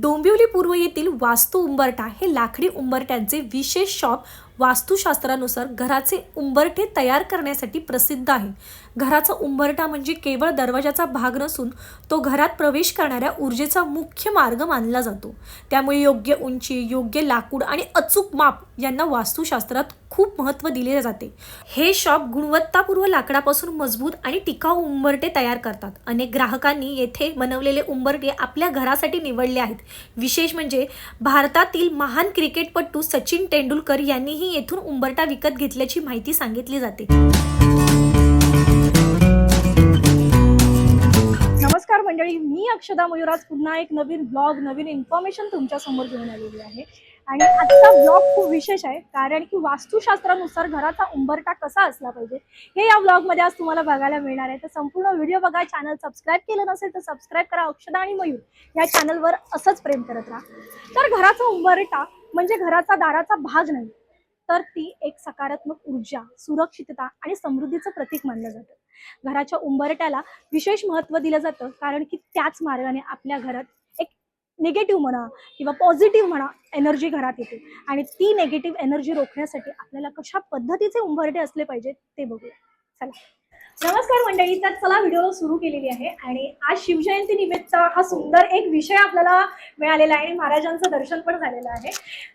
डोंबिवली पूर्व येथील वास्तू उंबरठा हे लाकडी उंबरट्यांचे विशेष शॉप वास्तुशास्त्रानुसार घराचे उंबरठे तयार करण्यासाठी प्रसिद्ध आहे. घराचा उंबरठा म्हणजे केवळ दरवाजाचा भाग नसून तो घरात प्रवेश करणाऱ्या ऊर्जेचा मुख्य मार्ग मानला जातो. त्यामुळे योग्य उंची योग्य लाकूड आणि अचूक माप यांना वास्तुशास्त्रात खूप महत्त्व दिले जाते. हे शॉप गुणवत्तापूर्व लाकडापासून मजबूत आणि टिकाऊ उंबरटे तयार करतात. अनेक ग्राहकांनी येथे बनवलेले उंबरटे आपल्या घरासाठी निवडले आहेत. विशेष म्हणजे भारतातील महान क्रिकेटपटू सचिन तेंडुलकर यांनीही येथून उंबरटा विकत घेतल्याची माहिती सांगितली जाते. नमस्कार मंडळी मी अक्षदा मयुराज. पुन्हा एक नवीन ब्लॉग नवीन इन्फॉर्मेशन तुमच्यासमोर घेऊन आलेली आहे. आणि आजचा ब्लॉग खूप विशेष आहे कारण की वास्तुशास्त्रानुसार घराचा उंबरटा कसा असला पाहिजे हे या ब्लॉगमध्ये आज तुम्हाला बघायला मिळणार आहे. तर संपूर्ण व्हिडिओ बघा चॅनल सबस्क्राईब केलं नसेल तर सबस्क्राईब करा अक्षदा आणि मयूर या चॅनलवर असंच प्रेम करत राहा. तर घराचा उंबरटा म्हणजे घराचा दाराचा भाग नाही तर ती एक सकारात्मक ऊर्जा सुरक्षितता आणि समृद्धीचं प्रतीक मानलं जातं. घराच्या उंबरट्याला विशेष महत्त्व दिलं जातं कारण की त्याच मार्गाने आपल्या घरात एक निगेटिव्ह म्हणा किंवा पॉझिटिव्ह म्हणा एनर्जी घरात येते. आणि ती नेगेटिव्ह एनर्जी रोखण्यासाठी आपल्याला कशा पद्धतीचे उंबरटे असले पाहिजेत ते बघूया. चला. नमस्कार मंडळी तर चला व्हिडिओ सुरू केलेली आहे आणि आज शिवजयंती निमित्त हा सुंदर एक विषय आपल्याला मिळालेला आहे आणि महाराजांचं दर्शन पण झालेलं आहे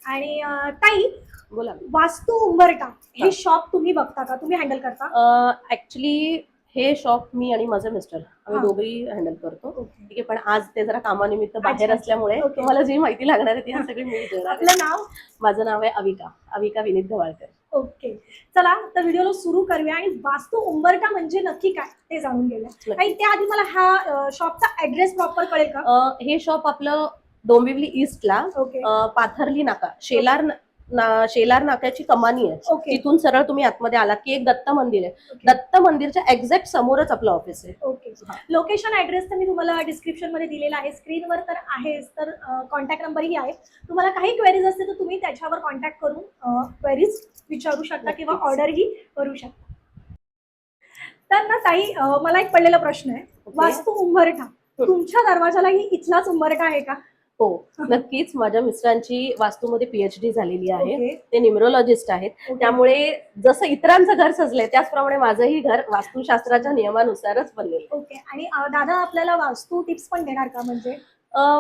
आणि अं, ताई बोला वास्तू उंबरटा हा. हे शॉप तुम्ही बघता का तुम्ही हँडल करता ऍक्च्युली हे शॉप मी आणि माझे मिस्टर आम्ही हा. दोघेही हँडल करतो. ठीक आहे पण आज ते जरा कामानिमित्त बाहेर अच्छा. असल्यामुळे. तुम्हाला जी माहिती लागणार आहे ती सगळी मी देणार आहे. आपलं नाव माझं नाव आहे अविका अविका विनीत गवाळकर ओके. चला तर व्हिडिओला सुरू करूया आणि वास्तू उंबरटा म्हणजे नक्की काय ते जाणून घेऊया. आणि त्याआधी मला हा शॉपचा ऍड्रेस प्रॉपर कळेल का? हे शॉप आपलं डोंबिवली ईस्टला ओके. पाथर्ली नाका शेलार न- शेलार नाक्याची कमानी आहे. ओके तिथून सरळ तुम्ही आतमध्ये आला की एक दत्त मंदिर आहे. ओके. दत्त मंदिरच्या एक्झॅक्ट समोरच आपलं ऑफिस आहे. ओके. लोकेशन ऍड्रेस तर मी तुम्हाला डिस्क्रिप्शनमध्ये दिलेला आहे. स्क्रीनवर तर आहेच तर कॉन्टॅक्ट नंबरही आहे. तुम्हाला काही क्वेरीज असतील तर तुम्ही त्याच्यावर कॉन्टॅक्ट करून क्वेरीज विचारू शकता किंवा. ऑर्डरही करू शकता. तर ना ताई मला एक पडलेला प्रश्न आहे. वास्तू उंबरठा. तुमच्या दरवाजालाही इथलाच उंबरठा आहे का? हो नक्कीच. माझ्या मिस्टरांची वास्तूमध्ये पीएचडी झालेली आहे. ते न्युमरोलॉजिस्ट आहेत. त्यामुळे जसं इतरांचं घर सजलंय त्याचप्रमाणे माझंही घर वास्तुशास्त्राच्या नियमानुसारच बनलेलं ओके. आणि दादा आपल्याला वास्तू टिप्स पण देणार का म्हणजे?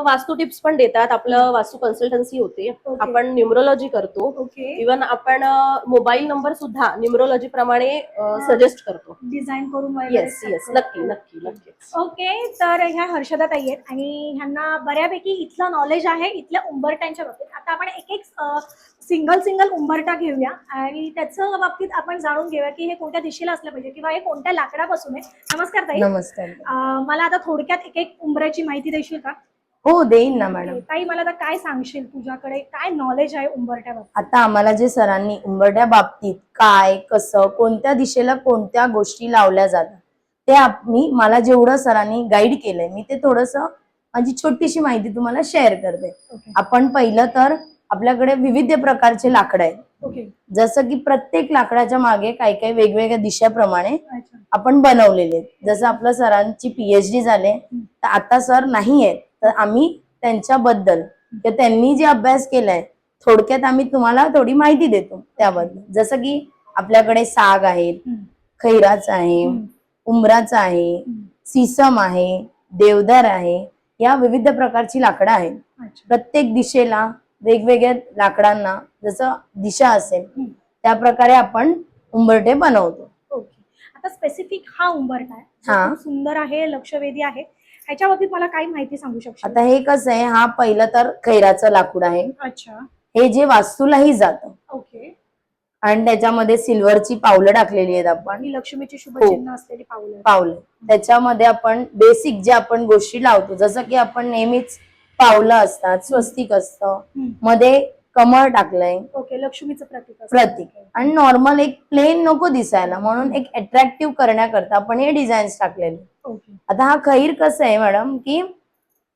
वास्तू टिप्स पण देतात. आपलं वास्तू कन्सल्टन्सी होते. आपण न्युमरोलॉजी करतो. ओके. इवन आपण मोबाईल नंबर सुद्धा न्युमरोलॉजी प्रमाणे सजेस्ट करतो. डिझाईन करून येस येस. नक्की नक्की नक्कीच. ओके. तर ह्या हर्षदा ताई आहेत आणि ह्यांना बऱ्यापैकी इथलं नॉलेज आहे. इथल्या उंबरट्यांच्या बाबतीत. आता आपण एक एक सिंगल सिंगल उंबरटा घेऊया. आणि त्याचं बाबतीत आपण जाणून घेऊया की हे कोणत्या दिशेला असलं पाहिजे किंवा हे कोणत्या लाकडापासून आहे. नमस्कार ताई. नमस्कार. मला आता थोडक्यात एक एक उंबऱ्याची माहिती देशील का? हो देईन ना मॅडम. ताई मला आता काय सांगशील तुझ्याकडे? काय नॉलेज आहे उंबरट्याबाबतीत आता आम्हाला जे सरांनी उंबरट्या बाबतीत काय कसं कोणत्या दिशेला कोणत्या गोष्टी लावल्या जातात ते आम्ही मला जेवढं सरांनी गाईड केलंय मी ते थोडस माझी छोटीशी माहिती तुम्हाला शेअर करते. ओके. आपण पहिलं तर आपल्याकडे विविध प्रकारचे लाकडं आहेत. ओके. जसं की प्रत्येक लाकडाच्या मागे काही काही वेगवेगळ्या दिशाप्रमाणे अच्छा. आपण बनवलेले आहेत. जसं आपलं सरांची पीएचडी झाले तर आता सर नाही आहेत तर आम्ही त्यांच्याबद्दल किंवा त्यांनी जे अभ्यास केलाय थोडक्यात आम्ही तुम्हाला थोडी माहिती देतो त्याबद्दल जसं की आपल्याकडे साग हम्म. खैराचं आहे. उमराचं आहे. सिसम आहे देवदार आहे या विविध प्रकारची लाकडं आहेत प्रत्येक दिशेला वेगवेगळ्या लाकडांना जसं दिशा असेल. त्या प्रकारे आपण उंबरठे बनवतो ओके आता स्पेसिफिक हा उंबरठा आहे हा. सुंदर आहे लक्षवेधी आहे ह्याच्या बाबतीत मला काही माहिती सांगू शकशील? आता हे कसं आहे हा पहिलं तर खैराचं लाकूड आहे. अच्छा. हे जे वास्तूलाही जातं. ओके. आणि त्याच्यामध्ये सिल्वरची पावलं टाकलेली आहेत आपण. ही लक्ष्मीची हो. शुभचिन्ह असलेली पावलं. पावलं. त्याच्यामध्ये आपण बेसिक जे आपण गोष्टी लावतो जसं की आपण नेहमीच पावलं असतात स्वस्तिक असतं. मध्ये कमळ टाकलंय. ओके लक्ष्मीचं प्रतीक असतं. प्रतीक. आणि नॉर्मल एक प्लेन नको दिसायला म्हणून एक अट्रॅक्टिव्ह करण्याकरता आपण हे डिझाईन्स टाकलेले. ओके. आता हा खैर कसं आहे मॅडम की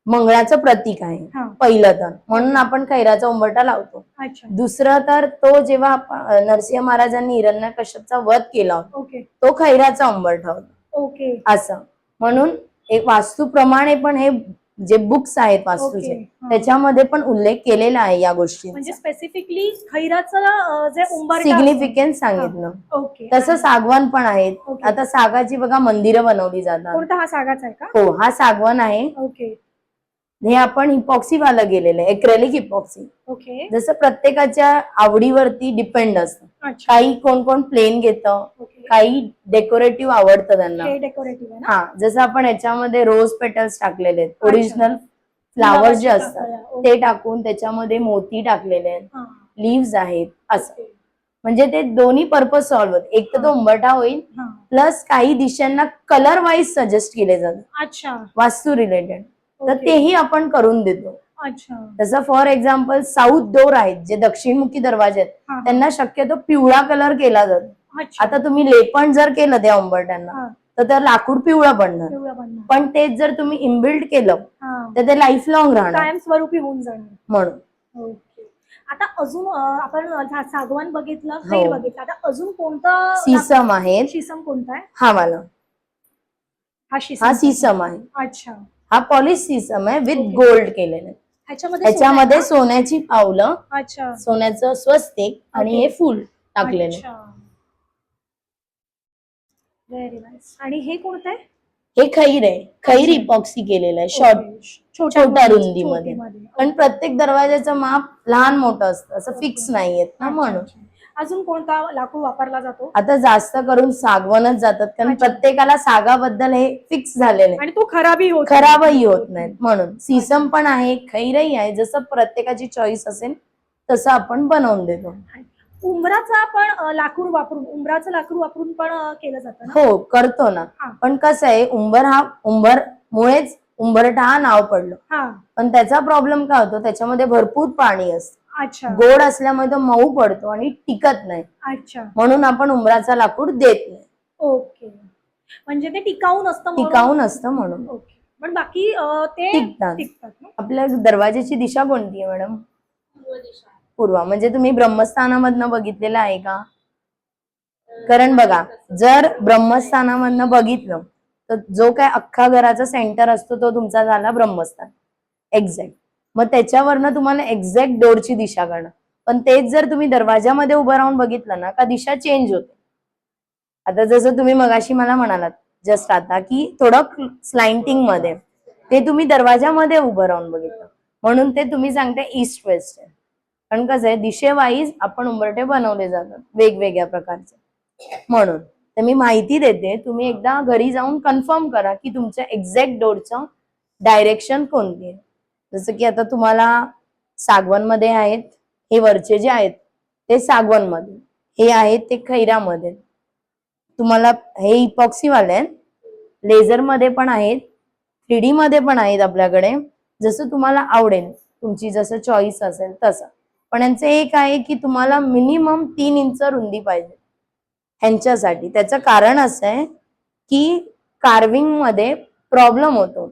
मंगळाचं प्रतीक आहे हा. पहिलं तर. म्हणून आपण खैराचा उंबरटा लावतो. अच्छा. दुसरं तर तो जेव्हा आपण- नरसिंह महाराजांनी हिरण्य कश्यपचा वध केला होता ओके. तो खैराचा उंबरठा होता. ओके. असं. म्हणून एक वास्तूप्रमाणे पण हे जे बुक्स आहेत वास्तूचे. त्याच्यामध्ये पण उल्लेख केलेला आहे या म्हणजे गोष्टींचा स्पेसिफिकली खैराचं जे सिग्निफिकन्स सांगितलं. तसं सागवान पण आहेत. आता सागाची बघा मंदिरं बनवली जातात. हा सागाचा आहे का? हो हा सागवान आहे. ओके. हे आपण हिपॉक्सी वाला गेलेलं आहे एक्रेलिक हिपॉक्सी ओके. जसं प्रत्येकाच्या आवडीवरती डिपेंड असतं. अच्छा. काही कोण कोण प्लेन घेतं ओके. काही डेकोरेटिव्ह आवडतं त्यांना. हे डेकोरेटिव्ह आहे ना? हा जसं आपण याच्यामध्ये रोज पेटल्स टाकलेले आहेत. ओरिजिनल फ्लावर जे गुलाबाची असतात. ते टाकून त्याच्यामध्ये मोती टाकलेले आहेत. हा, लिव्ज आहेत असं. म्हणजे ते दोन्ही पर्पज सॉल्व्ह होत. एक तर तो. उंबरठा होईल हा. प्लस काही दिशांना कलर वाईज सजेस्ट केले जातात. अच्छा. वास्तू रिलेटेड तर. तेही आपण करून देतो. अच्छा. जसं फॉर एक्झाम्पल साऊथ डोर आहेत जे दक्षिणमुखी दरवाजे आहेत. त्यांना शक्यतो पिवळा कलर केला जातो. अच्छा. आता तुम्ही लेपण जर केलं त्या उंबरट्यांना तर त्या लाकूड पिवळं पडणार. बनणार. पण तेच जर तुम्ही इनबिल्ड केलं हा. तर ते लाईफ लॉंग राहणार. कायमस्वरूपी होऊन जाणार. म्हणून. ओके. आता अजून आपण सागवान बघितलं खैर हो. बघितलं. आता अजून कोणतं सीसम आहेत. शिसम कोणता आहे? हा शिसम हा सीसम आहे. अच्छा. हा पॉलिश सीसम आहे विथ. गोल्ड केलेलं आहे ह्याच्यामध्ये सोन्याची पावलं? अच्छा सोन्याचं स्वस्तिक आणि. हे फुल टाकलेले व्हेरी नाईस आणि हे कोणतं आहे हे खैर आहे खैर. इपॉक्सी केलेलं आहे शॉर्ट. छोट्या छोट्या मध्ये, रुंदीमध्ये. पण प्रत्येक दरवाजाचं माप लहान मोठं असतं असं. फिक्स नाहीयेत ना म्हणून. अजून कोणता लाकूड वापरला जातो? आता जास्त करून सागवानच जातात कारण. प्रत्येकाला सागाबद्दल हे फिक्स झालेलं आहे. आणि तो खराबही होत खराबही होत नाहीत. म्हणून सीसम पण आहे खैरही आहे. जसं प्रत्येकाची चॉईस असेल तसं आपण बनवून देतो. उंबराचा पण लाकूड वापरून उंबराचं लाकूड वापरून पण केलं जातं हो करतो ना. पण कसं आहे उंबर हा उंबर मुळेच उंबरठा हा नाव पडलं. पण त्याचा प्रॉब्लेम काय होतो? त्याच्यामध्ये भरपूर पाणी असतं. अच्छा. गोड असल्यामुळे तो मऊ पडतो आणि टिकत नाही. अच्छा. म्हणून आपण उंबराचा लाकूड देत नाही. ओके. म्हणजे ते टिकाऊ नसतं म्हणून- टिकाऊ नसतं म्हणून. ओके. पण बाकी अं, ते टिकतात. टिकतात ना? आपल्या दरवाजाची दिशा कोणती आहे मॅडम? पूर्वा म्हणजे तुम्ही ब्रह्मस्थानामधनं बघितलेलं आहे का? कारण बघा जर ब्रह्मस्थानामधनं बघितलं तर जो काय अख्खा घराचा सेंटर असतो तो तुमचा झाला ब्रह्मस्थान. एक्झॅक्ट मग त्याच्यावरनं तुम्हाला एक्झॅक्ट डोरची दिशा कळणार पण तेच जर तुम्ही दरवाजामध्ये उभं राहून बघितलं ना का दिशा चेंज होते. आता जसं तुम्ही मगाशी मला म्हणालात जस्ट आता की थोडं स्लाइंटिंगमध्ये. ते तुम्ही दरवाजामध्ये उभं राहून बघितलं. म्हणून ते तुम्ही सांगता ईस्ट वेस्ट आहे. कारण कसं आहे दिशेवाईज आपण उंबरठे बनवले जातात वेगवेगळ्या प्रकारचे. म्हणून तर मी माहिती देते तुम्ही एकदा घरी जाऊन कन्फर्म करा की तुमच्या एक्झॅक्ट डोरचं डायरेक्शन कोणती आहे. जसं की आता तुम्हाला सागवनमध्ये आहेत हे वरचे जे आहेत ते सागवनमध्ये हे आहेत ते खैरामध्ये. तुम्हाला हे इपॉक्सीवाले आहेत लेझरमध्ये पण आहेत थ्री डी मध्ये पण आहेत आपल्याकडे जसं तुम्हाला आवडेल तुमची जसं चॉईस असेल तसं. पण यांचं एक आहे की तुम्हाला मिनिमम तीन इंच रुंदी पाहिजे. ह्यांच्यासाठी. त्याचं कारण असं आहे की कार्विंगमध्ये प्रॉब्लेम होतो.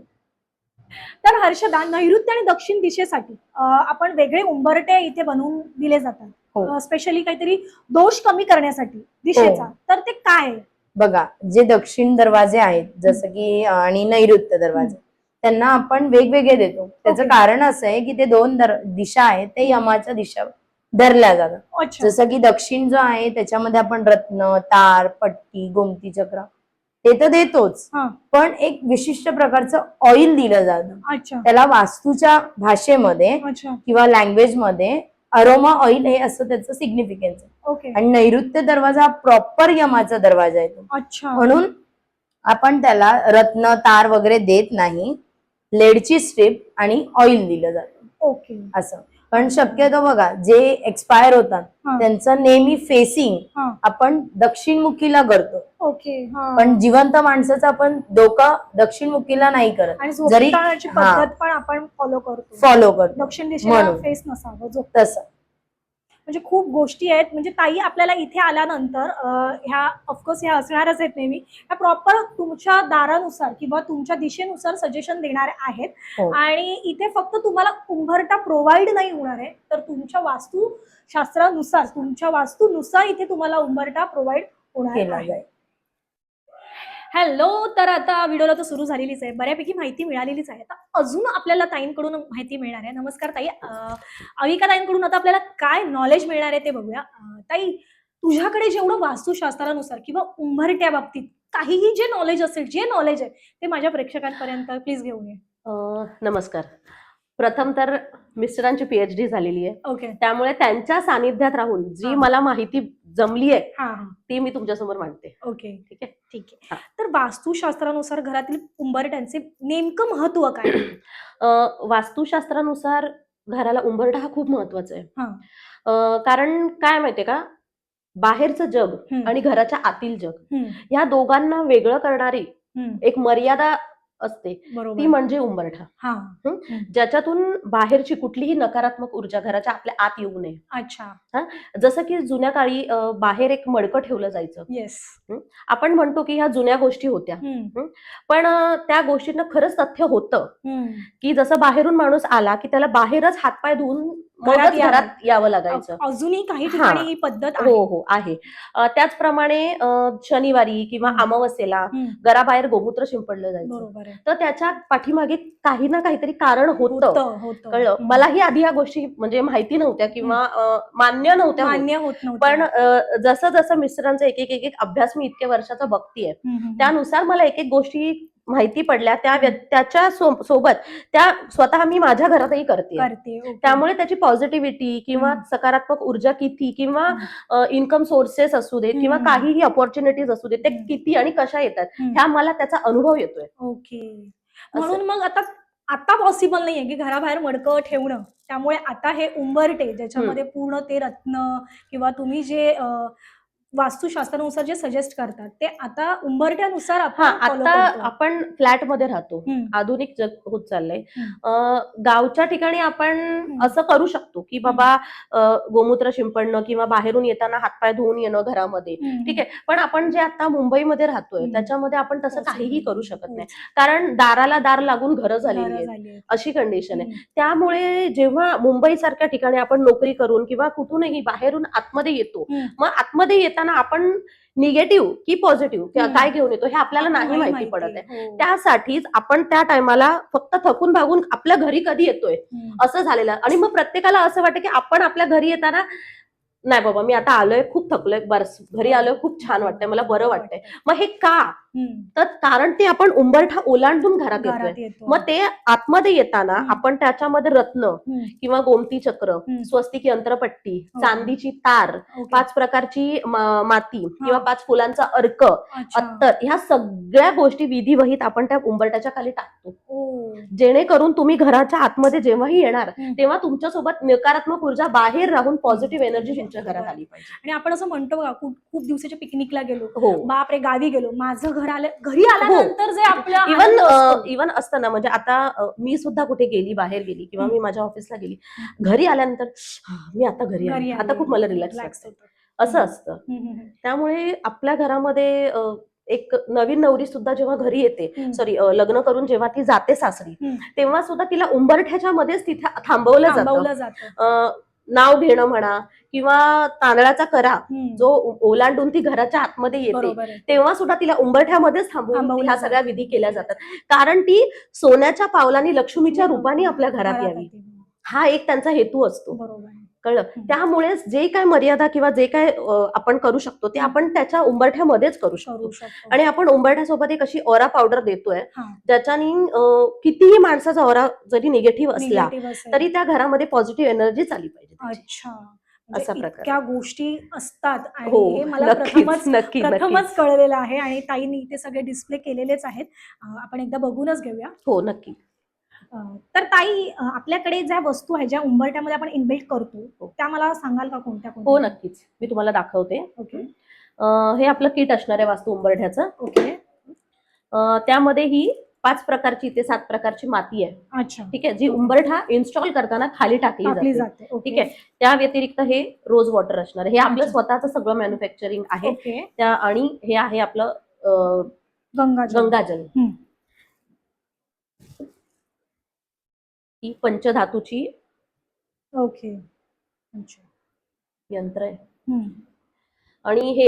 तर हर्षदा नैऋत्य आणि दक्षिण दिशेसाठी आपण वेगळे उंबरटे इथे बनवून दिले हो. जातात स्पेशली काहीतरी दोष कमी करण्यासाठी दिशेचा. तर ते काय? बघा जे दक्षिण दरवाजे आहेत जसं की आणि नैऋत्य दरवाजे त्यांना आपण वेगवेगळे देतो. त्याचं. कारण असं आहे की ते दोन दर- दिशा आहेत ते यमाच्या दिशा धरल्या जातात. जसं की दक्षिण जो आहे त्याच्यामध्ये आपण रत्न तार पट्टी गोमती चक्र ते तर देतोच. हा. पण एक विशिष्ट प्रकारचं ऑइल दिलं जातं. अच्छा. त्याला वास्तूच्या भाषेमध्ये अच्छा. किंवा लँग्वेजमध्ये अरोमा ऑइल हे असं त्याचं सिग्निफिकन्स आहे. ओके. आणि नैऋत्य दरवाजा हा प्रॉपर यमाचा दरवाजा आहे तो. अच्छा. म्हणून आपण त्याला रत्न तार वगैरे देत नाही. लेडची स्ट्रीप आणि ऑइल दिलं जातं. ओके. असं. पण शक्यतो बघा जे एक्सपायर होतात. त्यांचं नेहमी फेसिंग आपण दक्षिणमुखीला करतो. ओके पण जिवंत माणसाचा आपण डोका दक्षिणमुखीला नाही करत. जरी-. पद्धत पण आपण फॉलो करतो. फॉलो करतो. दक्षिण दिशेला. फेस नसावं तसं. म्हणजे खूप गोष्टी आहेत. म्हणजे ताई आपल्याला इथे आल्यानंतर ह्या ऑफकोर्स ह्या असणारच आहेत नेहमी. ह्या प्रॉपर तुमच्या दारानुसार किंवा तुमच्या दिशेनुसार सजेशन देणाऱ्या आहेत. हो. आणि इथे फक्त तुम्हाला उंबरटा प्रोव्हाइड नाही होणार आहे. तर तुमच्या वास्तुशास्त्रानुसार तुमच्या वास्तूनुसार इथे तुम्हाला उंबरटा प्रोव्हाइड होणार आहे. हॅलो तर आता व्हिडिओला तर सुरू झालेलीच आहे. बऱ्यापैकी माहिती मिळालेलीच आहे. आता अजून आपल्याला ताईंकडून माहिती मिळणार आहे. नमस्कार ताई. अविका ताईंकडून आता आपल्याला काय नॉलेज मिळणार आहे ते बघूया. ताई तुझ्याकडे जेवढं वास्तुशास्त्रानुसार किंवा उंबरट्या बाबतीत काहीही जे नॉलेज असेल जे नॉलेज आहे ते माझ्या प्रेक्षकांपर्यंत प्लीज घेऊन ये. नमस्कार. प्रथम तर मिस्टरांची पीएचडी झालेली आहे. ओके त्यामुळे त्यांच्या सानिध्यात राहून जी. मला माहिती जमली आहे ती मी तुमच्यासमोर मांडते. ओके. ठीक आहे? ठीक. आहे. तर वास्तुशास्त्रानुसार घरातील उंबरट्यांचे नेमकं महत्त्व काय? वास्तुशास्त्रानुसार घराला उंबरठा हा खूप महत्त्वाचा आहे. हा. कारण काय माहितीये का? बाहेरचं जग आणि घराच्या आतील जग हम्म, या दोघांना वेगळं करणारी एक मर्यादा असते. ती म्हणजे उंबरठा. हा. ज्याच्यातून बाहेरची कुठलीही नकारात्मक ऊर्जा घराच्या आपल्या आत येऊ नये. अच्छा. जसं की जुन्या काळी बाहेर एक मडकं ठेवलं जायचं. येस आपण म्हणतो की ह्या जुन्या गोष्टी होत्या. पण त्या गोष्टींना खरंच तथ्य होतं. की जसं बाहेरून माणूस आला की त्याला बाहेरच हातपाय धुवून मगच यावं. घरात यावं. लागायचं. अजूनही काही. ठिकाणी ही पद्धत हो हो आहे. त्याचप्रमाणे शनिवारी किंवा. अमावस्येला घराबाहेर गोमूत्र शिंपडलं जायचं. तर त्याच्या पाठीमागे काही ना काहीतरी कारण होतं. कळलं. मलाही आधी ह्या गोष्टी म्हणजे माहिती नव्हत्या किंवा मान्य नव्हत्या होत. मान्य होत पण जसं जसं मिस्टरांचा एक एक अभ्यास मी इतक्या वर्षाचा बघतीये. त्यानुसार मला एक एक गोष्टी माहिती पडल्या त्या त्याच्या सोबत त्या स्वतः मी माझ्या घरातही करते. त्यामुळे त्याची पॉझिटिव्हिटी किंवा. सकारात्मक ऊर्जा किती किंवा इन्कम सोर्सेस असू देत किंवा. काहीही अपॉर्च्युनिटीज असू देत ते. किती आणि कशा येतात. ह्या मला त्याचा अनुभव येतोय ओके म्हणून मग आता आता पॉसिबल नाहीये की घराबाहेर मडकं ठेवणं त्यामुळे आता हे उंबरटे ज्याच्यामध्ये पूर्ण ते रत्न किंवा तुम्ही जे वास्तुशास्त्रानुसार जे सजेस्ट करतात ते आता उंबरट्यानुसार आता. आपण फ्लॅटमध्ये राहतो. आधुनिक जग होत चाललंय. गावच्या ठिकाणी आपण असं करू शकतो की बाबा गोमूत्र शिंपडणं किंवा बाहेरून येताना हातपाय धुवून येणं घरामध्ये. ठीक आहे. पण आपण जे आता मुंबईमध्ये राहतोय. त्याच्यामध्ये आपण तसं. काहीही करू शकत नाही. कारण दाराला दार लागून घरं झालेली आहेत. अशी कंडिशन आहे. त्यामुळे जेव्हा मुंबई सारख्या ठिकाणी आपण नोकरी करून किंवा कुठूनही बाहेरून आतमध्ये येतो. मग आतमध्ये येताना आपण निगेटिव्ह की पॉझिटिव्ह हम्म. काय घेऊन येतो हे आपल्याला नाही माहिती पडत आहे हो. त्यासाठीच आपण त्या टायमाला फक्त थकून भागून आपल्या घरी कधी येतोय. असं झालेलं. आणि मग प्रत्येकाला असं वाटतं की आपण आपल्या घरी येताना नाही बाबा मी आता आलोय खूप थकलोय बरं घरी आलोय खूप छान वाटतंय मला बरं वाटतंय मग हे का. तर कारण ते आपण उंबरठा ओलांडून घरात येतोय मग ते आतमध्ये येताना. आपण त्याच्यामध्ये रत्न किंवा गोमती चक्र. स्वस्तिक यंत्रपट्टी हो. चांदीची तार. पाच प्रकारची माती किंवा पाच फुलांचा अर्क. अत्तर ह्या सगळ्या गोष्टी विधिवहित आपण त्या उंबरट्याच्या खाली टाकतो. जेणेकरून तुम्ही घराच्या आतमध्ये जेव्हाही येणार. तेव्हा तुमच्यासोबत नकारात्मक ऊर्जा बाहेर राहून पॉझिटिव्ह एनर्जी तुमच्या घरात आली पाहिजे आणि आपण असं म्हणतो बघा खूप खूप दिवसाच्या पिकनिकला गेलो हो बापरे गावी गेलो माझं घर आलं घरी आल्यानंतर जे आपल्या इवन. इवन असतं ना म्हणजे आता मी सुद्धा कुठे गेली बाहेर गेली किंवा मी. माझ्या ऑफिसला गेली घरी आल्यानंतर "हा, मी आता घरी आली. आता खूप मला रिलॅक्स होतं. असं असतं. त्यामुळे आपल्या घरामध्ये एक नवीन नवरी सुद्धा जेव्हा घरी येते. सॉरी लग्न करून जेव्हा ती जाते सासरी. तेव्हा सुद्धा तिला उंबरठ्याच्या मध्येच तिथे थांबवलं जातं नाव घेणं म्हणा किंवा तांदळाचा करा. जो ओलांडून ती घराच्या आतमध्ये येते. तेव्हा सुद्धा तिला उंबरठ्यामध्येच थांबवून ह्या. सगळ्या विधी केल्या जातात कारण ती सोन्याच्या पावलांनी लक्ष्मीच्या रूपाने आपल्या घरात यावी. हा एक त्यांचा हेतू असतो. कळलं. त्यामुळेच जे काय मर्यादा किंवा जे काय आपण करू शकतो ते आपण त्याच्या उंबरठ्यामध्येच करू शकतो आणि आपण उंबरठ्यासोबत एक अशी ओरा पावडर देतोय. ज्याच्यानी कितीही माणसाचा ओरा जरी निगेटिव्ह असला. तरी त्या घरामध्ये पॉझिटिव्ह एनर्जी आली पाहिजे. अच्छा म्हणजे असा प्रकार. इतक्या गोष्टी असतात आणि हो हे मला प्रथमच कळलेलं आहे आणि ताईंनी ते सगळे डिस्प्ले केलेलेच आहेत आपण एकदा बघूनच घेऊया हो नक्की तर ताई आपल्याकडे ज्या वस्तू आहेत ज्या उंबरट्यामध्ये आपण इन्बिल्ट करतो हो. त्या मला सांगाल का कोणत्या हो नक्कीच. मी तुम्हाला दाखवते. ओके. हे आपलं किट असणार आहे वास्तू उंबरठ्याचं. ओके. त्यामध्ये ही पाच प्रकारची ते सात प्रकारची माती आहे. अच्छा. ठीक आहे? जी उंबरठा इन्स्टॉल करताना खाली टाकली जाते. ठीक आहे? त्या व्यतिरिक्त हे रोज वॉटर असणार आहे. हे आपलं. स्वतःचं सगळं मॅन्युफॅक्चरिंग आहे. त्या आणि हे आहे आपलं गंगाजल. गंगाजल. ही पंचधातूची ओके. अच्छा. यंत्र आहे. आणि हे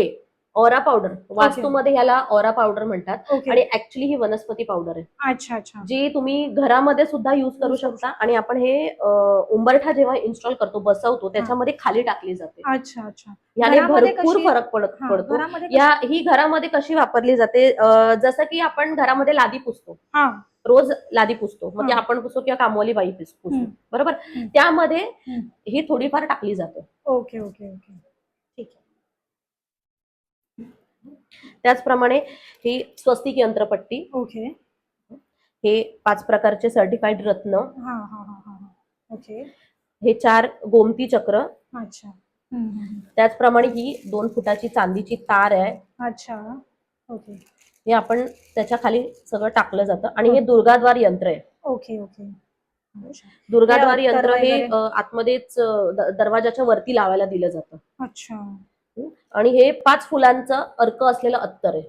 ऑरा पावडर. वास्तूमध्ये ह्याला ऑरा पावडर म्हणतात. आणि ऍक्च्युली ही वनस्पती पावडर आहे. अच्छा अच्छा. जी तुम्ही घरामध्ये सुद्धा युज करू शकता. आणि आपण हे उंबरठा जेव्हा इन्स्टॉल करतो बसवतो त्याच्यामध्ये खाली टाकली जाते. अच्छा अच्छा. याने भरपूर फरक पडत पडतो. घरामध्ये या ही घरामध्ये कशी वापरली जाते जसं की आपण घरामध्ये लादी पुसतो. रोज लादी पुसतो. म्हणजे. आपण पुसतो किंवा कामवाली बाई पुस- पुसतो. बरोबर. त्यामध्ये. ही थोडीफार टाकली जाते. ओके ओके ओके ठीक आहे त्याचप्रमाणे ही स्वस्तिक यंत्रपट्टी ओके. हे पाच प्रकारचे सर्टिफाईड रत्न हा हा हा हा हा. ओके. हे चार गोमती चक्र अच्छा. हम्म. त्याचप्रमाणे ही दोन फुटाची चांदीची तार आहे. अच्छा. ओके. हे आपण त्याच्याखाली सगळं टाकलं जातं. आणि हे दुर्गाद्वार यंत्र आहे. Okay okay. अच्छा दुर्गाद्वार हे यंत्र हे वगैरे? अ, आतमध्येच अ, द- दरवाजाच्या वरती लावायला दिलं जातं. अच्छा. आणि हे पाच फुलांचं अर्क असलेलं अत्तर आहे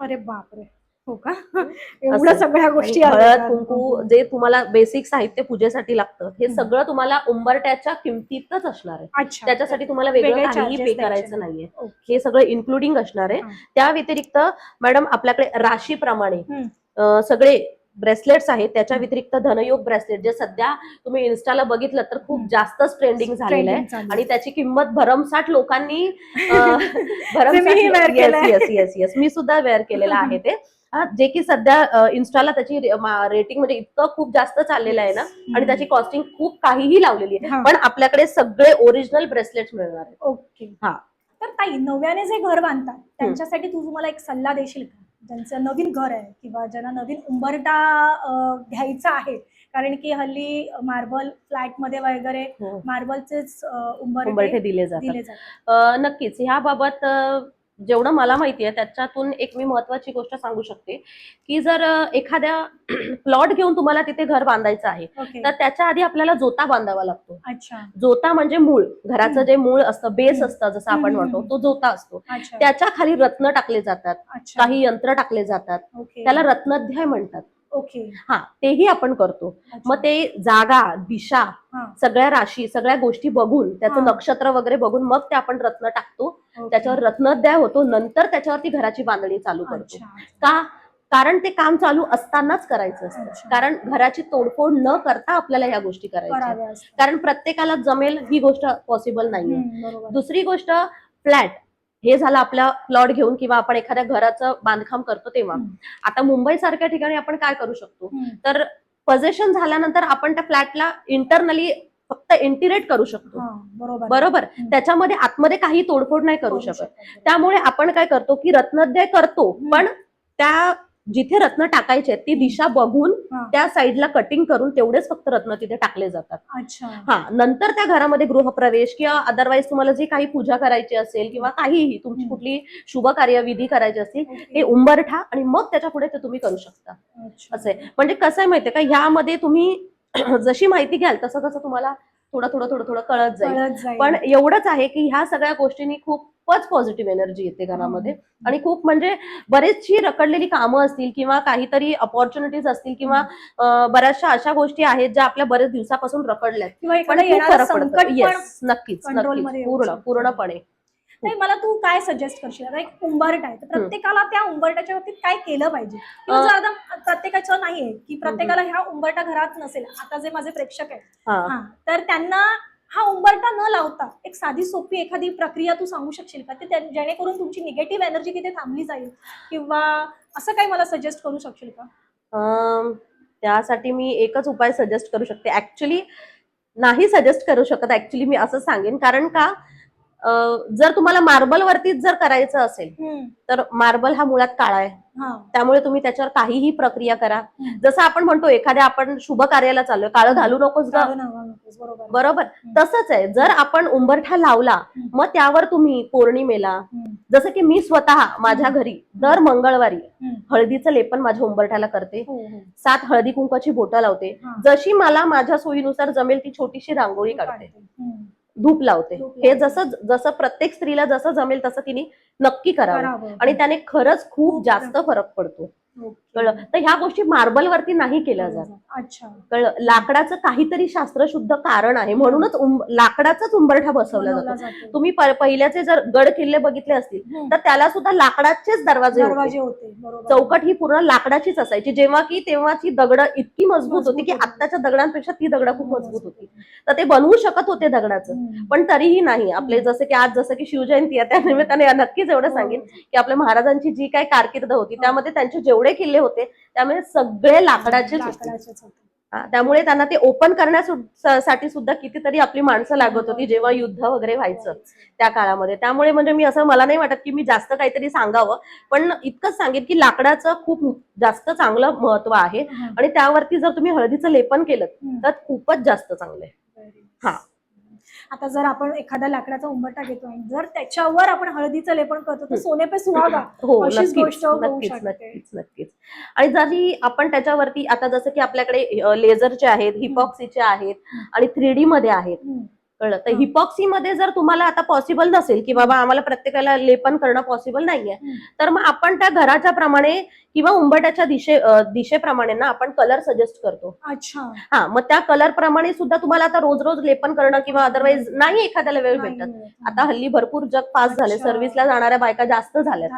अरे बापरे हो का एवढं सगळ्या गोष्टी हळद? कुंकू जे तुम्हाला बेसिक साहित्य पूजेसाठी लागतं हे. सगळं तुम्हाला उंबरट्याच्या किमतीतच असणार आहे अच्छा त्याच्यासाठी तुम्हाला वेगळं काहीही पे करायचं नाही. नाहीये. हे सगळं इन्क्लुडिंग असणार आहे. त्या व्यतिरिक्त मॅडम आपल्याकडे राशीप्रमाणे सगळे ब्रेसलेट्स आहेत त्याच्या व्यतिरिक्त धनयोग ब्रेसलेट जे सध्या तुम्ही इन्स्टाला बघितलं तर खूप. जास्तच ट्रेंडिंग झालेलं आहे. आणि त्याची किंमत भरमसाठ लोकांनी केलंय. येस येस मी सुद्धा वेअर केलेलं आहे ते. जे की सध्या इन्स्टाला त्याची रेटिंग म्हणजे इतकं खूप जास्त चाललेलं आहे ना आणि त्याची कॉस्टिंग खूप काहीही लावलेली आहे. पण आपल्याकडे सगळे ओरिजिनल ब्रेसलेट्स मिळणार आहेत. ओके हा. तर ताई नव्याने जे घर बांधतात त्यांच्यासाठी तू तुम्हाला एक सल्ला देशील का? ज्यांचं नवीन घर आहे किंवा ज्यांना नवीन उंबरटा घ्यायचा आहे. कारण की हल्ली मार्बल फ्लॅटमध्ये वगैरे हो. मार्बलचेच उंबरठे उंबरटे दिले जातात. नक्कीच. ह्याबाबत जेवढं मला माहिती आहे त्याच्यातून एक मी महत्वाची गोष्ट सांगू शकते की जर एखाद्या प्लॉट घेऊन तुम्हाला तिथे घर बांधायचं आहे ओके तर त्याच्या आधी आपल्याला जोता बांधावा लागतो अच्छा जोता म्हणजे मूळ घराचं. जे मूळ असतं बेस. असतं जसं आपण म्हणतो. तो जोता असतो त्याच्याखाली रत्न टाकले जातात काही यंत्र टाकले जातात त्याला रत्नाध्याय म्हणतात ओके हा तेही आपण करतो. मग ते जागा दिशा सगळ्या राशी सगळ्या गोष्टी बघून त्याचं. नक्षत्र वगैरे बघून मग ते आपण रत्न टाकतो. त्याच्यावर रत्नोद्याय होतो नंतर त्याच्यावरती घराची बांधणी चालू करतो. का? कारण ते काम चालू असतानाच करायचं असतं. कारण घराची तोडफोड न करता आपल्याला ह्या गोष्टी करायच्या. कारण प्रत्येकाला जमेल ही गोष्ट पॉसिबल नाहीये. दुसरी गोष्ट फ्लॅट. हे झालं आपला प्लॉट घेऊन किंवा आपण एखाद्या घराचं बांधकाम करतो तेव्हा. आता मुंबई सारख्या ठिकाणी आपण काय करू शकतो. तर पोझिशन झाल्यानंतर आपण त्या फ्लॅटला इंटरनली फक्त इंटिरेट करू शकतो हा, बरोबर. त्याच्यामध्ये आतमध्ये काही तोडफोड नाही करू शकत. त्यामुळे आपण काय करतो की रत्नाध्याय करतो. पण त्या जिथे रत्न टाकायचे ती दिशा बघून. त्या साईडला कटिंग करून तेवढेच फक्त रत्न तिथे टाकले जातात अच्छा हा नंतर त्या घरामध्ये गृहप्रवेश किंवा अदरवाईज तुम्हाला जी काही पूजा करायची असेल किंवा काहीही तुमची. कुठली शुभ कार्यविधी करायची असतील. ते उंबरठा आणि मग त्याच्या पुढे ते तुम्ही करू शकता. असं आहे म्हणजे कसं आहे माहितीये का ह्यामध्ये तुम्ही जशी माहिती घ्याल तसं तसं तुम्हाला थोडं थोडं थोडं थोडं कळत जाईल. पण एवढंच आहे की ह्या सगळ्या गोष्टींनी खूपच पॉझिटिव्ह एनर्जी येते घरामध्ये. आणि खूप म्हणजे बरेचशी रखडलेली कामं असतील किंवा काहीतरी अपॉर्च्युनिटीज असतील किंवा बऱ्याचशा अशा गोष्टी आहेत ज्या आपल्या बऱ्याच दिवसापासून रखडल्यात. किंवा पण नक्कीच पूर्ण. पूर्णपणे. नाही मला तू काय सजेस्ट करशील? आता एक उंबरट आहे. तर प्रत्येकाला त्या उंबरट्याच्या बाबतीत काय केलं पाहिजे? किंवा आता प्रत्येकाचं नाहीये की प्रत्येकाला ह्या उंबरटा घरात नसेल. आता जे माझे प्रेक्षक आहेत. तर त्यांना हा उंबरटा न लावता एक साधी सोपी एखादी प्रक्रिया तू सांगू शकशील का? ते जेणेकरून तुमची निगेटिव्ह एनर्जी तिथे थांबली जाईल. किंवा असं काही मला सजेस्ट करू शकशील का? त्यासाठी मी एकच उपाय सजेस्ट करू शकते. ऍक्च्युली नाही सजेस्ट करू शकत. ऍक्च्युली मी असं सांगेन. कारण का? जर तुम्हाला मार्बल वरतीच जर करायचं असेल तर मार्बल हा मुळात काळा आहे त्यामुळे तुम्ही त्याच्यावर काहीही प्रक्रिया करा. जसं आपण म्हणतो एखाद्या आपण शुभ कार्याला चाललोय काळं घालू नकोस बरोबर. तसंच आहे जर आपण उंबरठा लावला. मग त्यावर तुम्ही पौर्णिमेला जसं की मी स्वतः माझ्या घरी दर मंगळवारी. हळदीचं लेपन माझ्या उंबरठ्याला करते हो, हो. सात हळदी कुंकाची बोटं लावते. जशी मला माझ्या सोयीनुसार जमेल ती छोटीशी रांगोळी काढते. धूप लावते. हे. जसं जसं प्रत्येक स्त्रीला जसं जमेल तसं तिने नक्की करावं. आणि त्याने खरंच खूप जास्त फरक पडतो. कळलं? तर ह्या गोष्टी मार्बल वरती नाही केल्या जात. अच्छा. कळलं? लाकडाचं काहीतरी शास्त्रशुद्ध कारण आहे. म्हणूनच लाकडाचाच उंबरठा बसवला जातो. तुम्ही पहिल्याचे जर गड किल्ले बघितले असतील हम्म. तर त्याला सुद्धा लाकडाचेच दरवाजे होते. दरवाजे होते. बरोबर. चौकट ही पूर्ण लाकडाचीच असायची. जेव्हा की तेव्हाची दगड इतकी मजबूत होती की. आत्ताच्या दगडांपेक्षा ती दगड खूप मजबूत होती. तर ते बनवू शकत होते दगडाचं. पण तरीही नाही. आपले जसं की आज जसं की शिवजयंती आहे त्या निमित्ताने नक्कीच एवढं सांगेन की आपल्या महाराजांची जी काही कारकीर्द होती त्यामध्ये त्यांचे जेवढे किल्ले होते त्यामध्ये सगळे लाकडाचेच होते. हा, त्यामुळे त्यांना ते ओपन करण्यासाठी सुद्धा कितीतरी आपली माणसं लागत होती जेव्हा युद्ध वगैरे व्हायचं त्या काळामध्ये. त्यामुळे म्हणजे मी असं मला नाही वाटत की मी जास्त काहीतरी सांगावं पण इतकंच सांगेन की लाकडाचं खूप जास्त चांगलं महत्त्व आहे. हा. आणि त्यावरती जर तुम्ही हळदीचं लेपन केलं. तर खूपच जास्त चांगलं आहे. हा. आता जर आपण एखाद्या लाकडाचा उंबरठा घेतो आणि जर त्याच्यावर आपण हळदीचं लेपन करतो तर. सोने पे सुहागा हो अशीच गोष्ट नक्कीच. नक्कीच नक्कीच आणि जरी आपण त्याच्यावरती आता जसं की आपल्याकडे लेझरचे आहेत हिपॉक्सीचे आहेत आणि थ्री डी मध्ये आहेत. कळलं तर हा. हिपॉक्सी मध्ये जर तुम्हाला आता पॉसिबल नसेल की बाबा आम्हाला प्रत्येकाला लेपन करणं पॉसिबल नाहीये. तर मग आपण त्या घराच्या प्रमाणे किंवा उंबरट्याच्या दिशे दिशेप्रमाणे ना आपण कलर सजेस्ट करतो अच्छा हा मग त्या कलर प्रमाणे सुद्धा तुम्हाला आता रोज रोज लेपन करणं किंवा अदरवाईज नाही एखाद्याला वेळ भेटत. आता हल्ली भरपूर जग फास्ट झाले. सर्व्हिसला जाणाऱ्या बायका जास्त झालंय.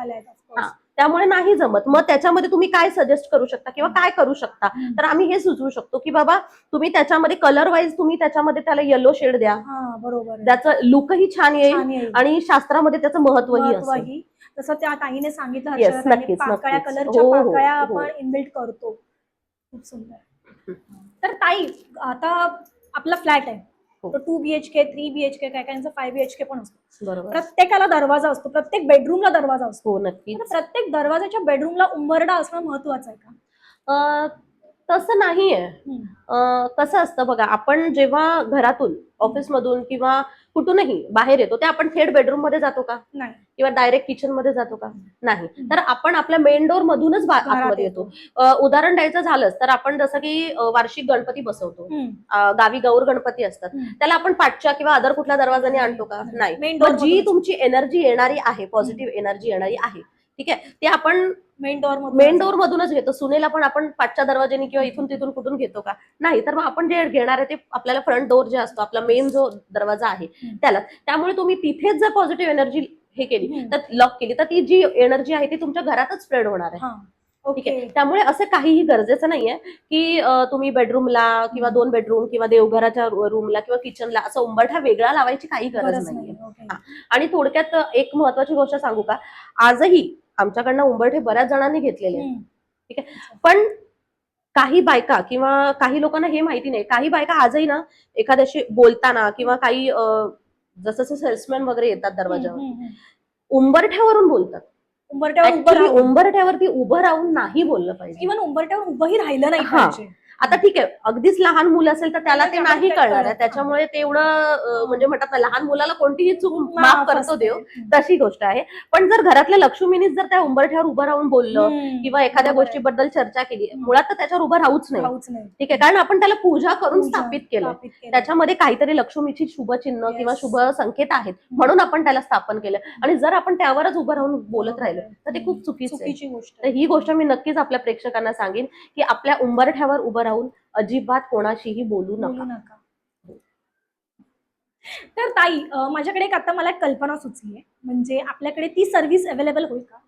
हा. त्यामुळे नाही जमत मग त्याच्यामध्ये तुम्ही काय सजेस्ट करू शकता किंवा काय करू शकता. तर आम्ही हे सुचवू शकतो की बाबा तुम्ही त्याच्यामध्ये कलर वाईज तुम्ही त्याच्यामध्ये त्याला येलो शेड द्या हा बरोबर. त्याचं लुकही छान येईल. आणि शास्त्रामध्ये त्याचं महत्वही असेल जसं त्या ताईने सांगितलं पाकळ्या. कलरच्या हो, हो, पाकळ्या हो. आपण इनबिल्ट करतो खूप सुंदर तर ताई आता आपला फ्लॅट आहे हो. तो टू बीएचके थ्री बीएचके काय कायांचा फाय बीएचके पण असतो. बरोबर. प्रत्येकाला दरवाजा असतो प्रत्येक बेडरूमला दरवाजा असतो. हो नक्की तर प्रत्येक दरवाजाच्या बेडरूमला उंबरडा असणं महत्वाचं आहे का? तसं नाहीये. कसं असतं बघा आपण जेव्हा घरातून ऑफिसमधून किंवा कुठूनही बाहेर येतो ते आपण थेट बेडरूममध्ये जातो का? नाही. किंवा डायरेक्ट किचनमध्ये जातो का? नाही. तर आपण आपल्या मेन डोर मधूनच आतमध्ये येतो. उदाहरण द्यायचं झालंच तर आपण जसं की वार्षिक गणपती बसवतो. गावी गौर गणपती असतात. त्याला आपण पाठच्या किंवा अदर कुठल्या दरवाजाने आणतो का? नाही. जी. तुमची एनर्जी येणारी आहे पॉझिटिव्ह एनर्जी येणारी आहे ठीक आहे? ते आपण मेन मधून मेन डोर मधूनच घेतो. सुनेला पण आपण पाठच्या दरवाजाने किंवा इथून तिथून कुठून घेतो का? नाही तर मग आपण जे घेणार आहे ते आपल्याला फ्रंट डोर जे असतो आपला मेन जो दरवाजा आहे. त्याला त्यामुळे तुम्ही तिथेच जर पॉझिटिव्ह एनर्जी हे केली. तर लॉक केली तर ती जी एनर्जी आहे ती तुमच्या घरातच स्प्रेड होणार आहे. ठीक आहे? त्यामुळे असं काहीही गरजेचं नाहीये की तुम्ही बेडरूमला किंवा दोन बेडरूम किंवा देवघराच्या रूमला किंवा किचनला असं उंबरठा वेगळा लावायची काही गरज नाहीये. आणि थोडक्यात एक महत्वाची गोष्ट सांगू का? आजही आमच्याकडनं उंबरठे बऱ्याच जणांनी घेतलेले आहेत. हम्म. पण काही बायका किंवा काही लोकांना हे माहिती नाही. काही बायका आजही ना एखाद्याशी बोलताना किंवा काही जसं सेल्समॅन वगैरे येतात दरवाजावर. उंबरठ्यावरून बोलतात. उंबरठ्यावर उंबरठ्यावरती उभं राहून नाही बोललं पाहिजे. इव्हन उंबरठ्यावर उभंही राहिलं नाही आता ठीक आहे अगदीच लहान मुलं असेल तर त्याला ते नाही कळणार. त्याच्यामुळे तेवढं अं, म्हणजे म्हणतात ना लहान मुलाला कोणतीही चूक माफ करतो. देव. तशी गोष्ट आहे पण जर घरातल्या लक्ष्मीनीच जर त्या उंबरठ्यावर उभं राहून बोललं. किंवा एखाद्या. गोष्टीबद्दल चर्चा केली मुळात तर त्याच्यावर उभं राहूच नाही ठीक आहे कारण आपण त्याला पूजा करून स्थापित केलं. त्याच्यामध्ये काहीतरी लक्ष्मीची शुभ चिन्ह. किंवा शुभ संकेत आहेत म्हणून आपण त्याला स्थापन केलं आणि जर आपण त्यावरच उभं राहून बोलत राहिलो तर ते खूप चुकीचं गोष्ट ही गोष्ट मी नक्कीच आपल्या प्रेक्षकांना सांगेन की आपल्या उंबरठ्यावर उभं राहून अजिबात कोणाशीही बोलू नका. तर ताई माझ्याकडे एक आता मला एक कल्पना सुचली आहे म्हणजे आपल्याकडे ती सर्व्हिस अवेलेबल होईल का?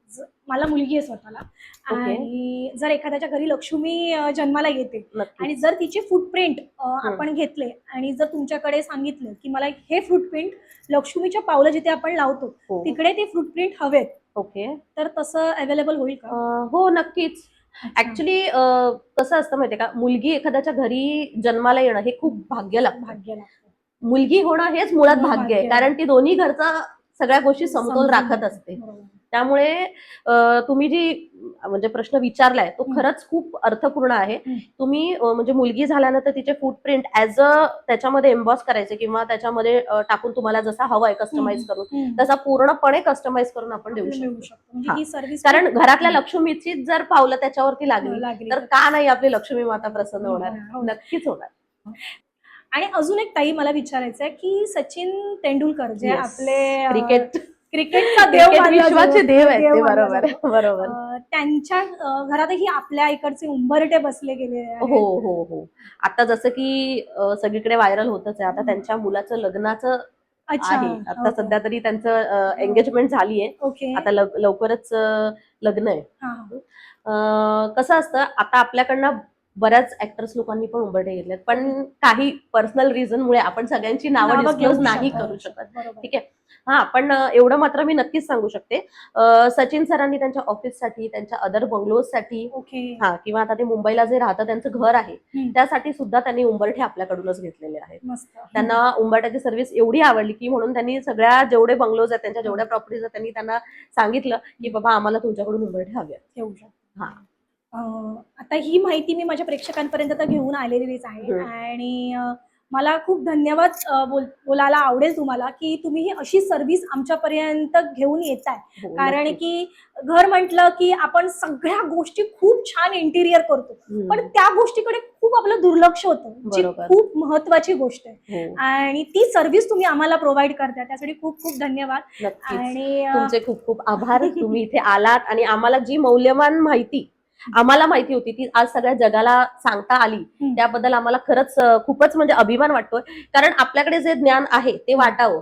मला मुलगी आहे स्वतःला. आणि जर एखाद्याच्या घरी लक्ष्मी जन्माला येते आणि जर तिचे फुटप्रिंट आपण घेतले आणि जर तुमच्याकडे सांगितलं की मला हे फुटप्रिंट लक्ष्मीच्या पावलं जिथे आपण लावतो हो. तिकडे ते फुटप्रिंट हवेत. ओके. तर तसं अवेलेबल होईल का? हो नक्कीच. ऍक्च्युली कसं असतं माहितीये का मुलगी एखाद्याच्या घरी जन्माला येणं हे खूप भाग्य लागतं भाग्य. मुलगी होणं हेच मुळात भाग्य आहे. कारण ती दोन्ही घरचा सगळ्या गोष्टी समतोल राखत. असते. त्यामुळे तुम्ही जी म्हणजे प्रश्न विचारलाय तो. खरंच खूप अर्थपूर्ण आहे. तुम्ही म्हणजे मुलगी झाल्यानंतर तिचे फुटप्रिंट ऍज अ त्याच्यामध्ये एम्बॉस करायचे किंवा त्याच्यामध्ये टाकून तुम्हाला जसा हवाय कस्टमाइज करून. तसा पूर्णपणे कस्टमाइज करून आपण देऊ शकतो म्हणजे हा. ही कारण घरातल्या लक्ष्मीची जर पावलं त्याच्यावरती लागली लागली तर का नाही आपली लक्ष्मी माता प्रसन्न होणार हो. नक्कीच होणार आणि अजून एक ताई मला विचारायचं आहे की सचिन तेंडुलकर जे. आपले क्रिकेट क्रिकेटचा देव विश्वाचे. देव आहेत ते बरोबर. बरोबर. त्यांच्या घरातही आपल्या इकडचे उंबरटे बसले गेले. हो हो हो. आता जसं की सगळीकडे व्हायरल होतच आहे. आता त्यांच्या मुलाचं लग्नाचं अच्छा आहे. आता. सध्या तरी त्यांचं एंगेजमेंट झाली आहे. ओके. आता लव- लवकरच लग्न आहे. कसं असतं आता आपल्याकडनं बऱ्याच ऍक्टर्स लोकांनी पण उंबरठे घेतलेत पण काही पर्सनल रिझन मुळे आपण सगळ्यांची नावं डिस्क्लोज नाही. करू शकत. ठीक आहे हा पण एवढं मात्र मी नक्कीच सांगू शकते सचिन सरांनी त्यांच्या ऑफिससाठी त्यांच्या अदर बंगलोजसाठी हा किंवा आता ते मुंबईला जे राहतं त्यांचं घर आहे. त्यासाठी सुद्धा त्यांनी उंबरठे आपल्याकडूनच घेतलेले आहेत त्यांना उंबरठ्याची सर्व्हिस एवढी आवडली की म्हणून त्यांनी सगळ्या जेवढे बंगलोज आहेत त्यांच्या जेवढ्या प्रॉपर्टीज आहेत त्यांनी त्यांना सांगितलं की बाबा आम्हाला तुमच्याकडून उंबरठे हवे आहेत. हा. आता ही माहिती मी माझ्या प्रेक्षकांपर्यंत तर घेऊन आलेलीच आहे. आणि मला खूप धन्यवाद बोल बोलायला आवडेल तुम्हाला की तुम्ही ही अशी सर्व्हिस आमच्यापर्यंत घेऊन येताय हो, कारण. की घर म्हटलं की आपण सगळ्या गोष्टी खूप छान इंटिरियर करतो. पण त्या गोष्टीकडे खूप आपलं दुर्लक्ष होतं जी. खूप महत्वाची गोष्ट आहे हो, आणि ती सर्व्हिस तुम्ही आम्हाला प्रोव्हाइड करताय त्यासाठी खूप खूप धन्यवाद आणि तुमचे खूप खूप आभार तुम्ही इथे आलात आणि आम्हाला जी मौल्यवान माहिती आम्हाला माहिती होती ती आज सगळ्या जगाला सांगता आली. त्याबद्दल आम्हाला खरंच खूपच म्हणजे अभिमान वाटतोय कारण आपल्याकडे जे ज्ञान आहे ते वाटावं.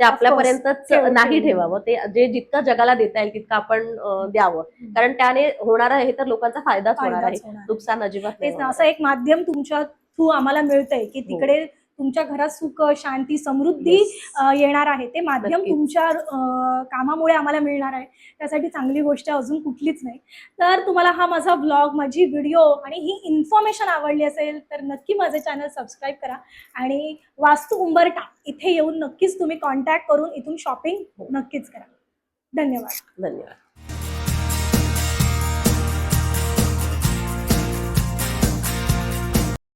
ते आपल्यापर्यंतच नाही ठेव. ठेवावं ते जे जितकं जगाला देता येईल तितकं आपण द्यावं कारण त्याने होणार आहे तर लोकांचा फायदाच होणार आहे. नुकसान अजिबात. असं एक माध्यम तुमच्या थ्रू आम्हाला मिळतंय की हो. तिकडे तुमच्या घरात सुख शांती समृद्धी येणार आहे. ते माध्यम. तुमच्या कामामुळे आम्हाला मिळणार आहे. त्यासाठी चांगली गोष्ट अजून कुठलीच नाही. तर तुम्हाला हा माझा ब्लॉग माझी व्हिडिओ आणि ही इन्फॉर्मेशन आवडली असेल तर नक्की माझे चॅनल सबस्क्राईब करा. आणि वास्तू उंबरटा इथे येऊन नक्कीच तुम्ही कॉन्टॅक्ट करून इथून शॉपिंग हो. नक्कीच करा. धन्यवाद. धन्यवाद.